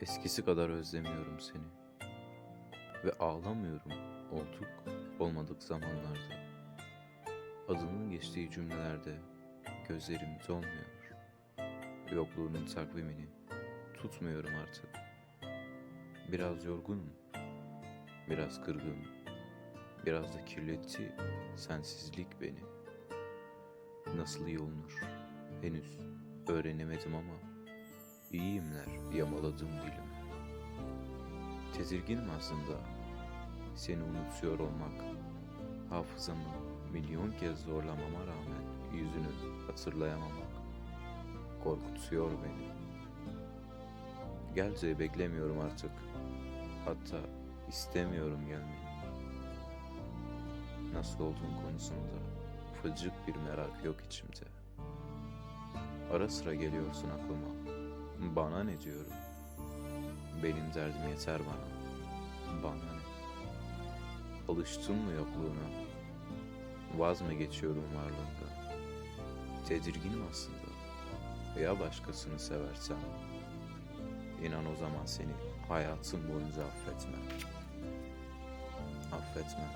Eskisi kadar özlemiyorum seni. Ve ağlamıyorum olduk olmadık zamanlarda. Adının geçtiği cümlelerde gözlerim dolmuyor. Yokluğunun takvimini tutmuyorum artık. Biraz yorgunum, biraz kırgınım, biraz da kirletti sensizlik beni. Nasıl iyi olunur henüz öğrenemedim ama iyiyimler yamaladım dilimi. Tedirginim aslında seni unutuyor olmak, hafızamı milyon kez zorlamama rağmen yüzünü hatırlayamamak korkutuyor beni. Gel beklemiyorum artık. Hatta istemiyorum gelmeyi. Nasıl olduğun konusunda ufacık bir merak yok içimde. Ara sıra geliyorsun aklıma. Bana ne diyorum? Benim derdim yeter bana. Bana ne? Alıştın mı yokluğuna? Vaz mı geçiyorum varlığında? Tedirginim aslında. Ya başkasını seversem? İnan o zaman seni hayatım boyunca affetmem. Affetmem.